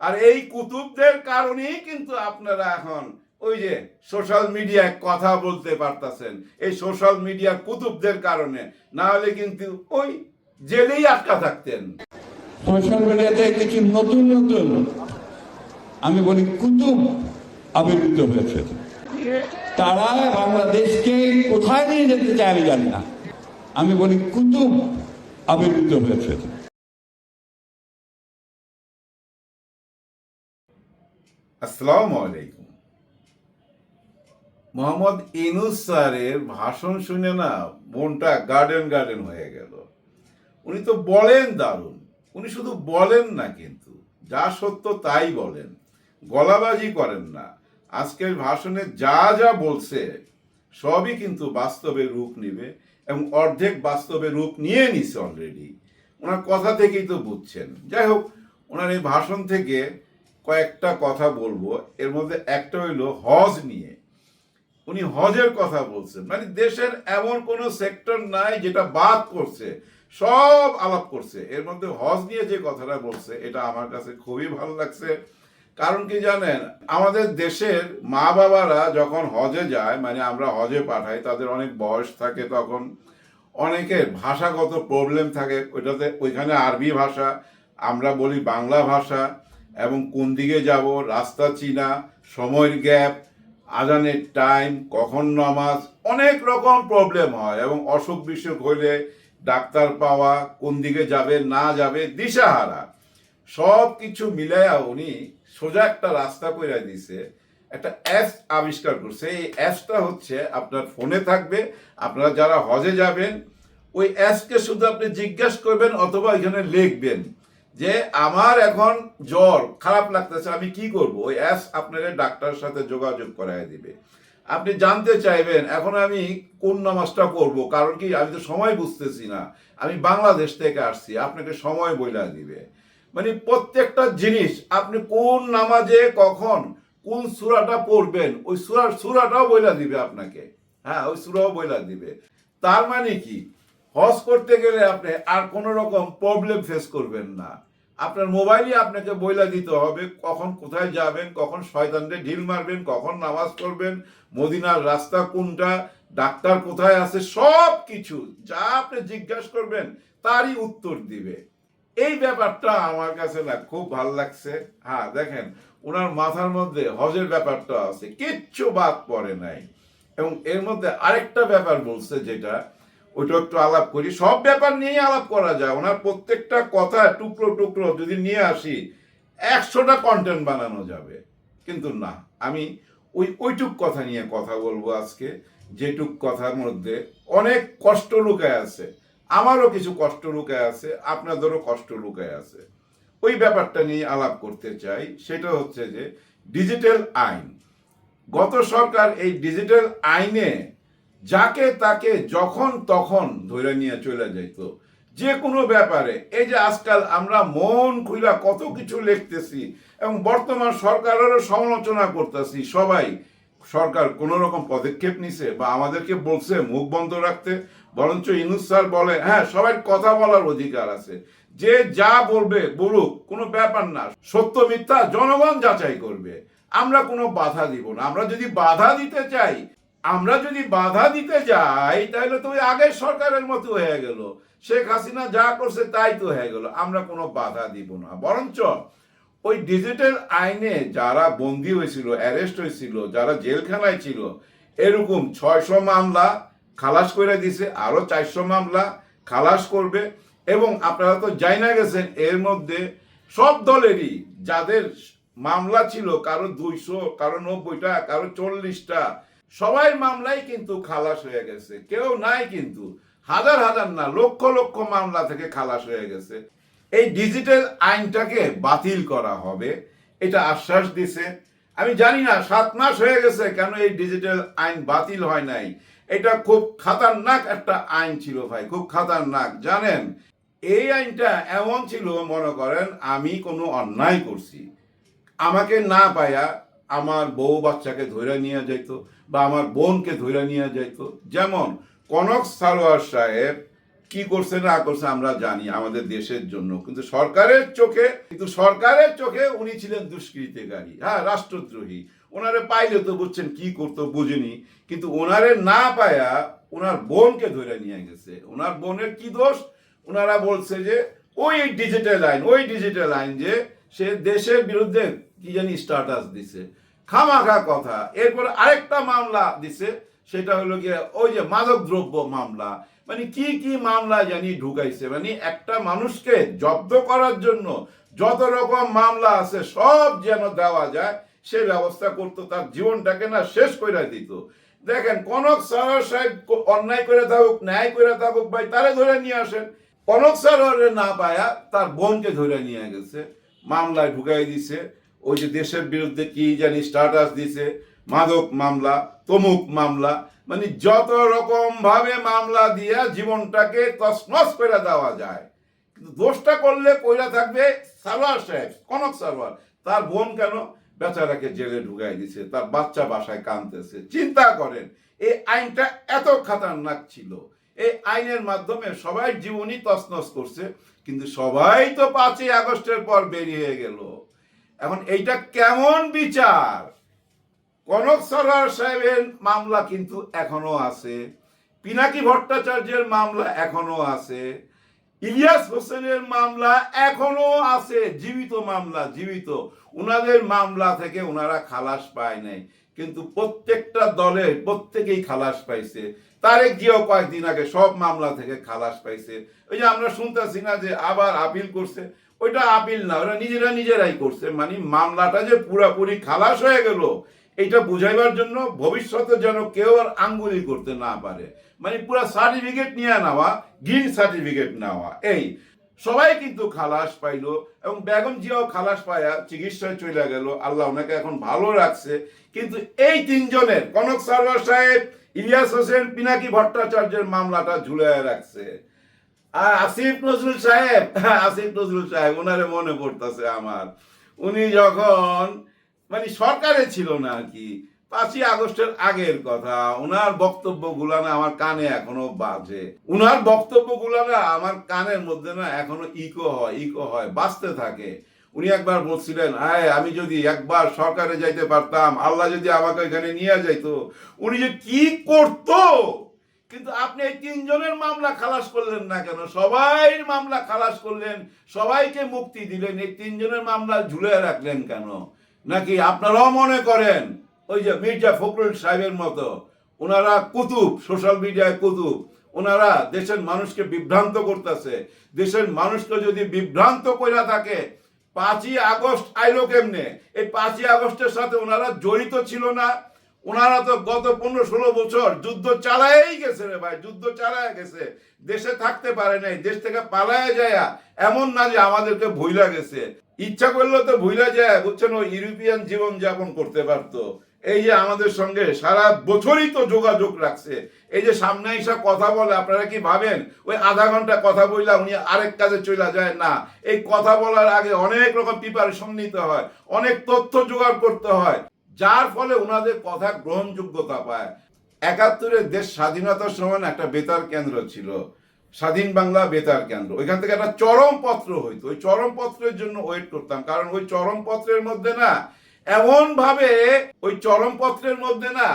আর এই কুতুবদের কারণেই কিন্তু আপনারা এখন ওই যে সোশ্যাল মিডিয়ায় কথা বলতে পারতাছেন। এই সোশ্যাল মিডিয়ার কুতুবদের কারণে। না হলে কিন্তু ওই জেলেই আটকা থাকতেন। সোশ্যাল মিডিয়াতে কিছু নতুন নতুন, আমি বলি কুতুব আবির্ভূত হয়েছে। তারা বাংলাদেশকে কোথায় নিয়ে যেতে চায় আমি জানি না। আমি বলি কুতুব আবির্ভূত হয়েছে। আসসালামু আলাইকুম। মোহাম্মদ ইনুস স্যারের ভাষণ শুনে না মনটা গার্ডেন গার্ডেন হয়ে গেল। উনি তো বলেন দারুণ। উনি শুধু বলেন না কিন্তু, যা সত্য তাই বলেন। গলাবাজি করেন না। আজকের ভাষণে যা যা বলছে, সবই কিন্তু বাস্তবে রূপ নিবে এবং অর্ধেক বাস্তবে রূপ নিয়ে নিছে অলরেডি ওনার কথা থেকেই তো বুঝছেন। যাই হোক, ওনার এই ভাষণ থেকে কয়েকটা কথা বলব। এর মধ্যে একটা হইল হজ নিয়ে। উনি হজের কথা বলছেন। মানে দেশের এমন কোন সেক্টর নাই যেটা বাদ করছে সব আলাপ করছে। এর মধ্যে হজ নিয়ে যে কথাটা বলছে, এটা আমার কাছে খুবই ভালো লাগছে। কারণ কি জানেন, আমাদের দেশের মা বাবারা যখন হজে যায় মানে আমরা হজে পাঠাই, তাদের অনেক বয়স থাকে তখন। অনেকের ভাষাগত প্রবলেম থাকে। ওইটাতে ওইখানে আরবি ভাষা, আমরা বলি বাংলা ভাষা। এবং কোন দিকে যাব, রাস্তা চিনা, সময়ের গ্যাপ, আজানের টাইম, কখন নামাজ, অনেক রকম প্রবলেম হয় এবং অসুখ বিসুখ হইলে ডাক্তার পাওয়া, কোন দিকে যাবে, না যাবে, দিশাহারা। সব কিছু মিলাইয়া উনি সোজা একটা রাস্তা কইরা দিছে, একটা অ্যাপ আবিষ্কার করছে। এই অ্যাপসটা হচ্ছে আপনার ফোনে থাকবে, আপনারা যারা হজে যাবেন, ওই অ্যাপসকে শুধু আপনি জিজ্ঞাসা করবেন অথবা এখানে লিখবেন। যে আমার এখন জ্বর খারাপ লাগতেছে, আমি কি করব? ওই অ্যাপস আপনাদের ডাক্তারের সাথে যোগাযোগ করায় দিবে। আপনি জানতে চাইবেন, এখন আমি কোন নামাজটা করব কারণ কি, আমি তো সময় বুঝতেছি না। আমি বাংলাদেশ থেকে আসছি, আপনাকে সময় বইলা দিবে। মানে প্রত্যেকটা জিনিস, আপনি কোন নামাজে কখন কোন সুরাটা পড়বেন, ওই সুরার সুরাটাও বইলা দিবে আপনাকে। হ্যাঁ ওই সুরাও বইলা দিবে। তার মানে কি, হজ করতে গেলে আপনি আর কোনো রকম প্রবলেম ফেস করবেন না। আপনার মোবাইলই আপনাকে বইলা দিতে হবে, কখন কোথায় যাবেন, কখন শয়তানকে ঢিল মারবেন, কখন নামাজ পড়বেন, মদিনার রাস্তা কোনটা, ডাক্তার কোথায় আছে সব কিছু যা আপনি জিজ্ঞাসা করবেন, তারই উত্তর দিবে। এই ব্যাপারটা আমার কাছে না খুব ভালো লাগছে। হ্যাঁ দেখেন ওনার মাথার মধ্যে হজের ব্যাপারটা আছে, কিচ্ছু বাদ পড়ে নাই। এবং এর মধ্যে আরেকটা ব্যাপার বলছে যেটা ওইটা একটু আলাপ করি। সব ব্যাপার নিয়েই আলাপ করা যায়। ওনার প্রত্যেকটা কথা টুকরো টুকরো যদি নিয়ে আসি, একশোটা কন্টেন্ট বানানো যাবে। কিন্তু না, আমি ওই, ওইটুক কথা নিয়ে কথা বলব আজকে। যেটুক কথার মধ্যে অনেক কষ্ট লুকায় আছে। আমারও কিছু কষ্ট লুকায় আছে, আপনাদেরও কষ্ট লুকায় আছে। ওই ব্যাপারটা নিয়ে আলাপ করতে চাই। সেটা হচ্ছে যে, ডিজিটাল আইন। গত সরকার এই ডিজিটাল আইনে যাকে তাকে যখন তখন ধরে নিয়ে চলে যাইত। যে কোনো ব্যাপারে, এই যে আজকাল আমরা মন খুইলা কত কিছু লিখতেছি এবং বর্তমান সরকারেরও সমালোচনা করতেছি, সবাই সরকার কোন রকম পদক্ষেপ নিছে বা আমাদেরকে বলছে মুখ বন্ধ রাখতে, বরঞ্চ ইনুস স্যার বলে হ্যাঁ সবাই কথা বলার অধিকার আছে। যে যা বলবে, বলুক, কোনো ব্যাপার না। সত্য মিথ্যা জনগণ যাচাই করবে। আমরা কোনো বাধা দিব না। আমরা যদি বাধা দিতে চাই আমরা যদি বাধা দিতে যাই, তাহলে তো ওই আগের সরকারের মতো হয়ে গেল। শেখ হাসিনা যা করছে তাই তো হয়ে গেল। আমরা কোনো বাধা দিব না। বরঞ্চ ওই ডিজিটাল আইনে যারা বন্দী হয়েছিল, অ্যারেস্ট হয়েছিল, যারা জেলখানায় ছিল, এরকম ছয়শো মামলা খালাস করে দিছে, আরও চারশো মামলা খালাস করবে। এবং আপনারা তো যাই না গেছেন, এর মধ্যে সব দলেরই যাদের মামলা ছিল, কারও দুইশো, কারও নব্বইটা, কারও চল্লিশটা সবাই মামলাই কিন্তু খালাস হয়ে গেছে। কেউ নাই কিন্তু। হাজার হাজার না, লক্ষ লক্ষ মামলা থেকে খালাস হয়ে গেছে। এই ডিজিটাল আইনটাকে বাতিল করা হবে, এটা আশ্বাস দিছে। আমি জানি না, সাত মাস হয়ে গেছে কেন এই ডিজিটাল আইন বাতিল হয় নাই। এটা খুব খাতারনাক একটা আইন ছিল ভাই, খুব খাতারনাক। জানেন, এই আইনটা এমন ছিল, মনে করেন, আমি কোনো অন্যায় করছি। আমাকে না পায়া আমার বউ বাচ্চাকে ধরে নিয়ে যাইতো বা আমার বোনকে ধরে নিয়ে যাইতো। যেমন কনক সালোয়ার সাহেব কি করছে না করছে আমরা জানি আমাদের দেশের জন্য, কিন্তু সরকারের চোখে, কিন্তু সরকারের চোখে উনি ছিলেন দুষ্কৃতিকারী হ্যাঁ রাষ্ট্রদ্রোহী। ওনারে পাইলে তো বুঝছেন কি করতো বুঝিনি, কিন্তু ওনারে না পায়া ওনার বোনকে ধরে নিয়ে গেছে। ওনার বোনের কি দোষ? ওনারা বলছে যে ওই ডিজিটাল আইন ওই ডিজিটাল আইন যে সে দেশের বিরুদ্ধে কি জানি স্ট্যাটাস দিছে। খামাখা কথা। এরপর আরেকটা মামলা দিছে, সেটা হলো গিয়ে ওই যে মাদক দ্রব্য মামলা। মানে কি কি মামলা জানি ঢুকাইছে। মানে একটা মানুষকে জব্দ করার জন্য যত রকম মামলা আছে, সব যেন দেওয়া যায়, সে ব্যবস্থা করতো, তার জীবনটাকে না শেষ করে দিত। দেখেন, কনক সাহর সাহেব অন্যায় করে থাকুক, ন্যায় করে থাকুক, ভাই, তারে ধরে নিয়ে আসেন। কনক সাহরে না পায়া তার বোনকে ধরে নিয়ে গেছে। মামলায় ঢুকাই দিছে। ওই যে দেশের বিরুদ্ধে কি জানি স্ট্যাটাস দিছে। মাদক মামলা, তমুক মামলা মানে যত রকম ভাবে মামলা দিয়া জীবনটাকে তছনছ করে দেওয়া যায়। কিন্তু দোষটা করলে কইরা থাকবে সালোয়ার সাহেব, কনক সালোয়ার। তার বোন কেন? বেচারাকে জেলে ঢুকাই দিছে, তার বাচ্চা বাসায় কাঁদতেছে। চিন্তা করেন, এই আইনটা এত খাতারনাক ছিল। এই আইনের মাধ্যমে সবাই জীবনই তছনছ করছে, কিন্তু সবাই তো পাঁচই আগস্টের পর বেরিয়ে গেল। এখন এইটা কেমন বিচার? কনক সরোয়ার সাহেবের মামলা কিন্তু এখনও আছে, পিনাকি ভট্টাচার্যের মামলা এখনও আছে, ইলিয়াস হোসেনের মামলা এখনও আছে, জীবিত মামলা, জীবিত। উনাদের মামলা থেকে ওনারা খালাস পায় নাই, কিন্তু প্রত্যেকটা দলের, প্রত্যেকেই খালাস পাইছে। তারেক জিয়াও কয়েকদিন আগে সব মামলা থেকে খালাস পাইছে। ওই যে আমরা শুনতেছি না যে আবার আপিল করছে। ওইটা আপিল না, ওরা নিজেরা নিজেরাই করছে। মানে মামলাটা যে পুরাপুরি খালাস হয়ে গেল এটা বুঝাইবার জন্য ভবিষ্যতে যেন কেউ আর আঙ্গুলি করতে না পারে। মানে পুরো সার্টিফিকেট নিয়ে নেওয়া, গ্রিন সার্টিফিকেট নেওয়া, এই। সবাই কিন্তু খালাস পাইলো এবং বেগম জিয়াও খালাস পায়া চিকিৎসায় চলে গেল। আল্লাহ ওনাকে এখন ভালো রাখছে। কিন্তু এই তিনজনের, কনক সারওয়ার সাহেব ইলিয়াস হোসেন পিনাকি ভট্টাচার্যের মামলাটা ঝুলে রাখছে। আর আসিফ নজরুল সাহেব, আসিফ নজরুল সাহেব ওনারে মনে পড়তেছে আমার। উনি যখন মানে সরকারে ছিল না আর কি, পাঁচই আগস্টের আগের কথা ওনার বক্তব্যগুলা না আমার কানে এখনও বাজে। ওনার বক্তব্যগুলা না আমার কানের মধ্যে না এখনও ইকো হয় ইকো হয় বাঁচতে থাকে। উনি একবার বলছিলেন, আয়, আমি যদি একবার সরকারে যাইতে পারতাম, আল্লাহ যদি আমাকে এখানে নিয়ে যাইতো। উনি যে কি করতো? কিন্তু আপনি এই তিনজনের মামলা খালাস করলেন না কেন? সবাই মামলা খালাস করলেন, সবাইকে মুক্তি দিলেন, এই তিনজনের মামলা ঝুলে রাখলেন কেন? নাকি আপনারাও মনে করেন, ওই যে মির্জা ফখরুল সাহেবের মতো, ওনারা কুতুব, সোশ্যাল মিডিয়ায় কুতুব, ওনারা দেশের মানুষকে বিভ্রান্ত করতেছে, দেশের মানুষকে যদি বিভ্রান্ত করে থাকে পাঁচই আগস্ট আইলো কেমনে? এই পাঁচই আগস্টের সাথে ওনারা জড়িত ছিল না। ওনারা তো গত পনেরো ষোলো বছর যুদ্ধ চালাই গেছে রে ভাই, যুদ্ধ চালায় গেছে। দেশে থাকতে পারে নাই, দেশ থেকে পালায় যায় এমন না যে আমাদেরকে ভুইলা গেছে। ইচ্ছা করলে তো ভুইলা যায়, বুঝছেন ও ইউরোপিয়ান জীবন যাপন করতে পারতো। এই যে আমাদের সঙ্গে সারা বছরই তো যোগাযোগ রাখছে। এই যে সামনে এসে কথা বলে, আপনারা কি ভাবেন? ওই আধা ঘণ্টা কথা বললা উনি আরেক কাজে চলে যায়? না, এই কথা বলার আগে অনেক রকম প্রিপারেশন নিতে হয়, অনেক তথ্য জোগাড় করতে হয়। যার ফলে ওনাদের কথা গ্রহণযোগ্যতা পায়। একাত্তরের দেশ স্বাধীনতার সময় একটা বেতার কেন্দ্র ছিল। স্বাধীন বাংলা বেতার কেন্দ্র। ওইখান থেকে একটা চরমপত্র হইতো। ওই চরমপত্রের জন্য ওয়েট করতাম। কারণ ওই চরমপত্রের মধ্যে না এমন ভাবে ওই চরম পত্রের মধ্যে না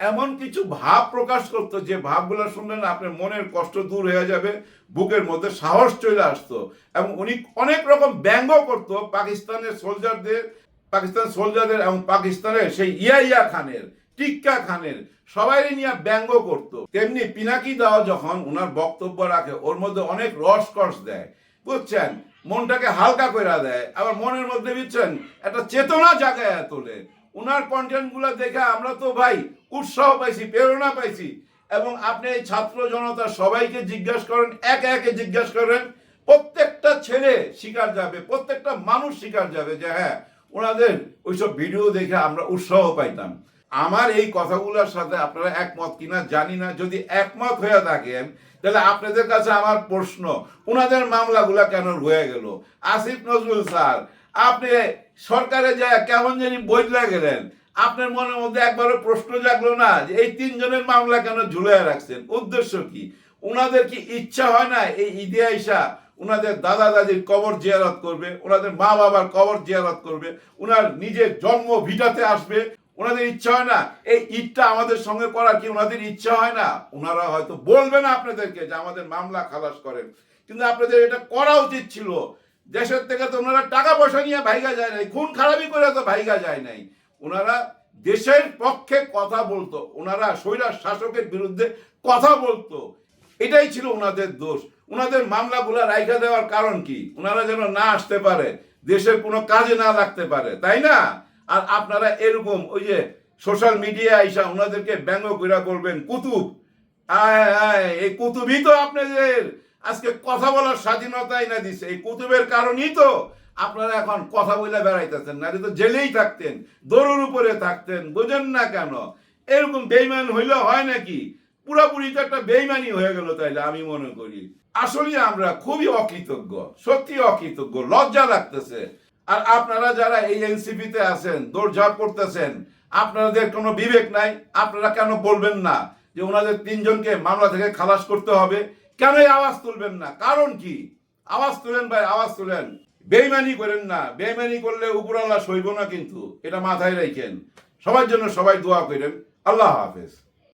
এমন কিছু ভাব প্রকাশ করতো, যে ভাবগুলো শুনলে না আপনার মনের কষ্ট দূর হয়ে যাবে, বুকের মধ্যে সাহস চলে আসতো এবং উনি অনেক রকম ব্যঙ্গ করতো পাকিস্তানের সোলজারদের, পাকিস্তান সোলজারদের এবং পাকিস্তানের সেই ইয়া ইয়া খানের, টিক্কা খানের সবাই নিয়ে ব্যঙ্গ করতো। তেমনি পিনাকি দাও যখন ওনার বক্তব্য রাখে, ওর মধ্যে অনেক রসকস দেয়। বুঝছেন? মনটাকে হালকা করে দেয়, আবার মনের মধ্যে দিচ্ছেন একটা চেতনা জাগায় তোলে। ওনার কন্টেন্টগুলো দেখে আমরা তো ভাই উৎসাহ পাইছি, প্রেরণা পাইছি। এবং আপনি এই ছাত্র জনতা সবাইকে জিজ্ঞাসা করেন, একে একে জিজ্ঞাসা করেন, প্রত্যেকটা ছেলে শিকার যাবে, প্রত্যেকটা মানুষ শিকার যাবে যে হ্যাঁ ওনাদের ওইসব ভিডিও দেখে আমরা উৎসাহ পাইতাম। আমার এই কথাগুলোর সাথে আপনারা একমত কিনা জানি না। যদি একমত হয়ে থাকেন, তাহলে আপনাদের কাছে আমার প্রশ্ন ওনাদের মামলাগুলা কেন রয়ে গেল? আসিফ নজরুল স্যার, আপনি সরকারে যায় কেমন জানি বদলা গেলেন। আপনার মনের মধ্যে একবারও প্রশ্ন জাগলো না যে এই তিনজনের মামলা কেন ঝুলে রাখছেন? উদ্দেশ্য কি? ওনাদের কি ইচ্ছা হয় না এই ঈদে আইসা ওনাদের দাদা দাদির কবর জিয়ারত করবে ওনাদের মা বাবার কবর জিয়ারত করবে ওনার নিজের জন্ম ভিটাতে আসবে? ওনাদের ইচ্ছা হয় না। এই ঈদটা আমাদের সঙ্গে করার কি ওনাদের ইচ্ছা হয় না? ওনারা হয়তো বলবে না আপনাদেরকে যে আমাদের মামলা খালাস করেন। কিন্তু আপনাদের এটা করা উচিত ছিল। দেশের থেকে তো ওনারা টাকা পয়সা নিয়ে ভাইগা যায় নাই, খুন খারাপি করে তো ভাইগা যায় নাই। ওনারা দেশের পক্ষে কথা বলতো, ওনারা স্বৈরার শাসকের বিরুদ্ধে কথা বলতো। এটাই ছিল ওনাদের দোষ। ওনাদের মামলাগুলো রাইখা দেওয়ার কারণ কি? ওনারা যেন না আসতে পারে, দেশের কোনো কাজে না লাগতে পারে, তাই না? আর আপনারা এরকম ওই যে সোশ্যাল মিডিয়া আইসা ওনাদেরকে ব্যঙ্গ কইরা করবেন কুতুব এই কুতুবই তো আপনাদের। আজকে কথা বলার স্বাধীনতাই না দিছে। এই কুতুবের কারণেই তো আপনারা এখন কথা বলে বেড়াইতেছেন। না তো জেলেই থাকতেন দৌড়ের উপরে থাকতেন, বোঝেন না কেন? এরকম বেইমান হইলে হয় নাকি? পুরাপুরি তো একটা বেইমানি হয়ে গেল তাইলে, আমি মনে করি। আসলে আমরা খুবই অকৃতজ্ঞ সত্যি অকৃতজ্ঞ, লজ্জা লাগতেছে। আর আপনারা যারা এই এনসিপিতে আছেন, দৌড়ঝাঁপ করতেছেন, আপনাদের কোনো বিবেক নাই, আপনারা কেন বলবেন না যে ওনাদের তিনজনকে মামলা থেকে খালাস করতে হবে? কেন আওয়াজ তুলবেন না? কারণ কি? আওয়াজ তুলেন ভাই, আওয়াজ তুলেন। বেইমানি করেন না। বেইমানি করলে উপরাল্লা সইব না কিন্তু, এটা মাথায় রাখেন সবার জন্য সবাই দোয়া করেন। আল্লাহ হাফেজ।